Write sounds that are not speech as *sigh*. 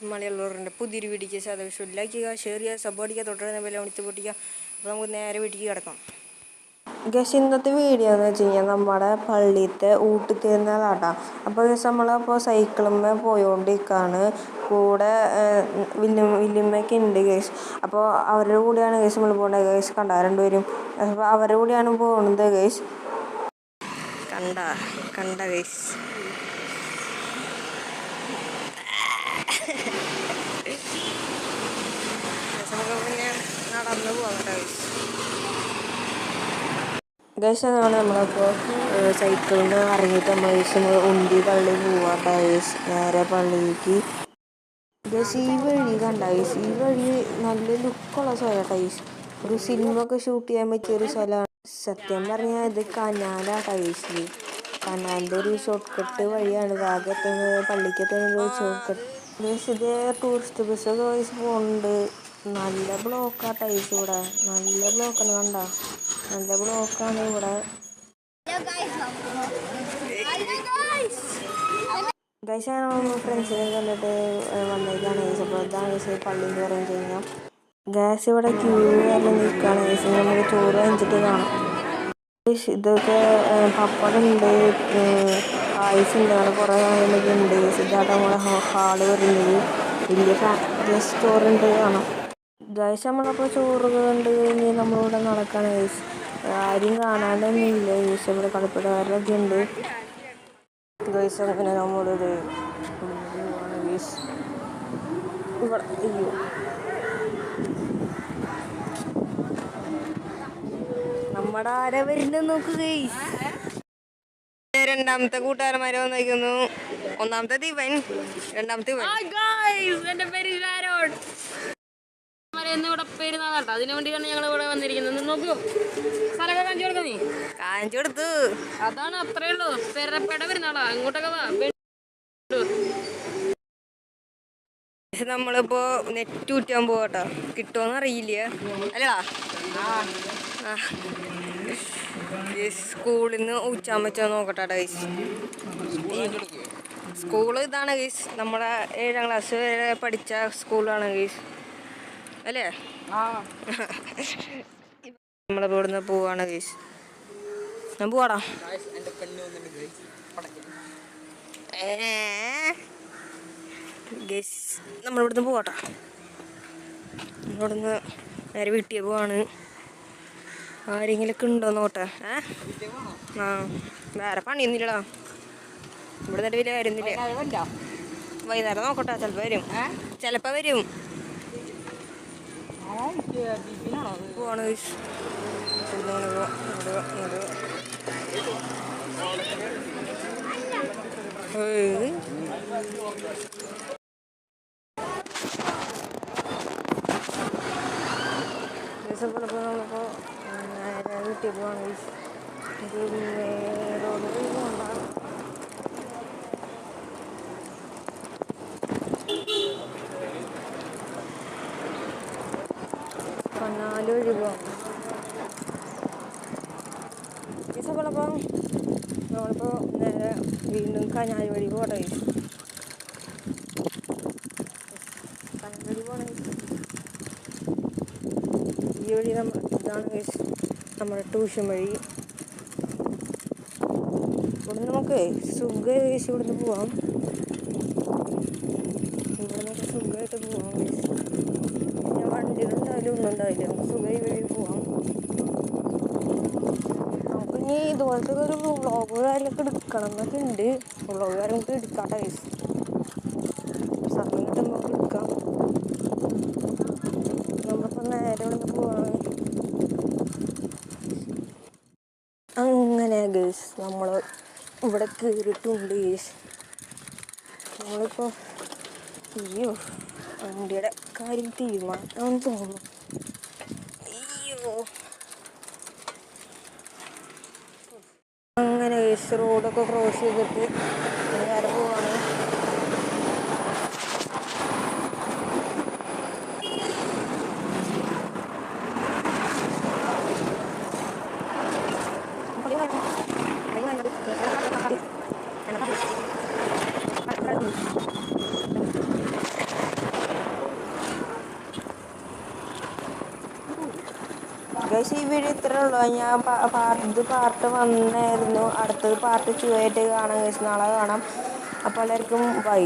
Guys പുതിരി പുതിയൊരു വീഡിയോക്ക് സാധനം ലൈക്ക് ചെയ്യുക ഷെയർ ചെയ്യുക സബ് അടിക്കുക തുടരുന്ന വില വിളിച്ച് പൊട്ടിക്കുക. അപ്പോൾ നമുക്ക് നേരെ വീട്ടിലേക്ക് കിടക്കാം. ഗസ് ഇന്നത്തെ വീഡിയോ എന്ന് വെച്ച് കഴിഞ്ഞാൽ നമ്മുടെ പള്ളിയിലത്തെ ഊട്ടിത്തിരുന്നാളാട്ടാ അപ്പോൾ ഗസ് നമ്മളപ്പോൾ സൈക്കിളുമ്മ പോയോണ്ടിരിക്കുകയാണ് കൂടെ വില്യം വില്ലുമ്മയൊക്കെ ഉണ്ട് ഗസ് അപ്പോൾ അവരുടെ കൂടെയാണ് ഗസ് നമ്മൾ പോകേണ്ടത് ഗസ് കണ്ട? രണ്ടുപേരും. അപ്പോൾ അവരുടെ കൂടെയാണ് പോകുന്നത് ഗസ് കണ്ട കണ്ട ഗേസ് നമുക്ക് പിന്നെ കേട്ടോ ഗൈസ് അതാണ് നമ്മളപ്പോൾ സൈക്കിളിൽ നിന്ന് ഇറങ്ങിയിട്ട് നമ്മൾ ഗൈസ് ഉണ്ടി പള്ളി പോവാം ഗൈസ് നേരെ പള്ളിക്ക് ഗൈസ് ഈ വഴി കണ്ട ഗൈസ് ഈ വഴി നല്ല ലുക്കുള്ള സ്ഥലമാണ് ഗൈസ് ഒരു സിനിമ ഒക്കെ ഷൂട്ട് ചെയ്യാൻ പറ്റിയ ഒരു സ്ഥലമാണ് സത്യം പറഞ്ഞാൽ ഇത് കനാലാണ് ഗൈസ് കനാലിന്റെ ഒരു ഷോർട്ട് കട്ട് വഴിയാണ് ഭാഗത്തുനിന്ന് പള്ളിക്ക് എത്തുന്ന ഒരു ഷോർട്ട് കട്ട് ഗൈസ് ഇത് ടൂറിസ്റ്റ് ബസ്സൊക്കെ ഗൈസ് പോകുന്നുണ്ട് നല്ല ബ്ലോക്കാ ടൈസ് ഇവിടെ നല്ല ബ്ലോക്കാണ് കണ്ട? നല്ല ബ്ലോക്കാണ് ഇവിടെ. ഗൈസ് ഞാൻ ഫ്രണ്ട്സിനെ കണ്ടിട്ട് വന്നേക്കാണ് ഗൈസ് അപ്പോൾ ഇതാണ് ഗൈസ് പള്ളി എന്ന് പറഞ്ഞു കഴിഞ്ഞാൽ ഗ്യാസ് ഇവിടെ ക്യൂ എല്ലാം നിൽക്കുകയാണ് ഗൈസ് നമുക്ക് ചോറ് കഴിച്ചിട്ട് കാണാം. ഇതൊക്കെ പപ്പടുണ്ട് പായസം ഉണ്ട് അവിടെ കുറേ കാര്യങ്ങളൊക്കെ ഉണ്ട്. ഗൈസ് ഇതാണ് നമ്മുടെ ഹാൾ വരുന്നത്. വലിയ സ്റ്റോറുണ്ട് കാണാം. ഗൈസ് നമ്മളപ്പോൾ ചോറ് കണ്ട് കഴിഞ്ഞ് നമ്മളിവിടെ നടക്കാണ് ഗൈസ്. ആരും കാണാനൊന്നും ഇല്ല ഗൈസ് ഇവിടെ കളിപ്പിടകാരൊക്കെ ഉണ്ട്. ഗൈസ് അങ്ങനെ നമ്മളൊരു ഗൈസ് ഇവിടെ അയ്യോ നമ്മുടെ ആരെ വരുന്നത് നോക്ക് രണ്ടാമത്തെ കൂട്ടുകാരന്മാരെ വന്നിരിക്കുന്നു. ഒന്നാമത്തെ ദിവൻ രണ്ടാമത്തെ എന്ന് ഇവിടെ പെരുന്നാളാട്ടോ അതിനു വേണ്ടിയാണ് ഞങ്ങൾ ഇവിടെ വന്നിരിക്കുന്നത്. നോക്കൂ. സ്ഥലമൊക്കെ കാണിച്ചു കൊടുക്കാം നീ. കാണിച്ചു കൊടുത്തു. അതാണ് അത്രേ ഉള്ളൂ. പെരപ്പട പെരുന്നാളാ ഇങ്ങോട്ടൊക്കെ വാ. നമ്മളിപ്പോ നെറ്റ് ഊറ്റാൻ പോകട്ടോ കിട്ടുമോന്ന് അറിയില്ല. അല്ലടാ സ്കൂളിൽ നിന്ന് ഊറ്റാൻ പറ്റുമോ നോക്കട്ടെ ഗൈസ് സ്കൂൾ ഇതാണ് ഗൈസ് നമ്മുടെ ഏഴാം ക്ലാസ് വരെ പഠിച്ച സ്കൂളാണ് ഗൈസ് അല്ലേ? *laughs* നമ്മളെ ഇവിടുന്ന് പോവാണ് ഗൈസ്. ഞാൻ പോവാടാ. ഗൈസ് നമ്മളിവിടുന്ന് പോവാട്ടോ. നമ്മളിവിടുന്ന് നേരെ വീട്ടിൽ പോവാണ്. ആരെങ്കിലൊക്കെ ഉണ്ടോ നോട്ടെ? ഏ? ആ. വേറെ പണിയൊന്നുമില്ലടാ. ഇവിടെ നിന്നിട്ട് വലിയ കാര്യമൊന്നുമില്ല. വൈകുന്നേരം നോക്കട്ടെ ചിലപ്പോൾ വരും. ചിലപ്പോൾ വരും പോവാണ് guys. ഇവിടുന്ന് ഇങ്ങനെ പോവാം. ഇങ്ങോട്ട് വാ, ഇങ്ങോട്ട് വാ. ഏയ്. ദിവസം ചിലപ്പോൾ നമ്മളിപ്പോൾ വീട്ടിൽ പോവാണ് guys. ഇത് റോഡ് പോകണ്ട കനാല് വഴി പോവാം ഈ സമയപ്പം നമ്മളിപ്പോൾ നേരെ വീണ്ടും കനാല് വഴി പോട്ടെ കനാല് പോകണ. ഈ വഴി നമ്മൾ ഇതാണ് നമ്മുടെ ട്യൂഷൻ വഴി. ഇവിടെ നമുക്ക് സുഖ ഇവിടുന്ന് പോവാം. ഇവിടെ നമുക്ക് സുഖമായിട്ട് പോവാം. ഞാൻ വണ്ടിയിലുണ്ടായാലും ഒന്നും ഉണ്ടാവില്ല. നമുക്ക് സുഖമായി വഴി പോവാം. ഇനി ഇതുപോലത്തെ ഒരു വ്ളോഗ് കാര്യമൊക്കെ എടുക്കണം എന്നൊക്കെ ഉണ്ട്. വ്ളോഗ് കാര്യമൊക്കെ എടുക്കാത്ത കേസ് സമയം കിട്ടുമ്പോൾ എടുക്കാം. നമ്മളിപ്പോൾ നേരെ ഇവിടെ പോവാണ്. അങ്ങനെ ഗേസ് നമ്മൾ ഇവിടെ കയറിയിട്ടുണ്ട് ഗേസ് നമ്മളിപ്പോൾ അയ്യോ വണ്ടിയുടെ കാര്യം തീരുമാനം തോന്നുന്നു. അയ്യോ. ഗേസ് റോഡൊക്കെ ക്രോസ് ചെയ്തിട്ട് നേരെ പോവാണ് ഗൈസ് ഈ വീഡിയോ ഇത്രേ ഉള്ളൂ. ഞാൻ പാർട്ട് പാർട്ട് വന്നായിരുന്നു. അടുത്തത് പാർട്ട് ടു ആയിട്ട് കാണാം നാളെ കാണാം. അപ്പോൾ എല്ലാവർക്കും ബൈ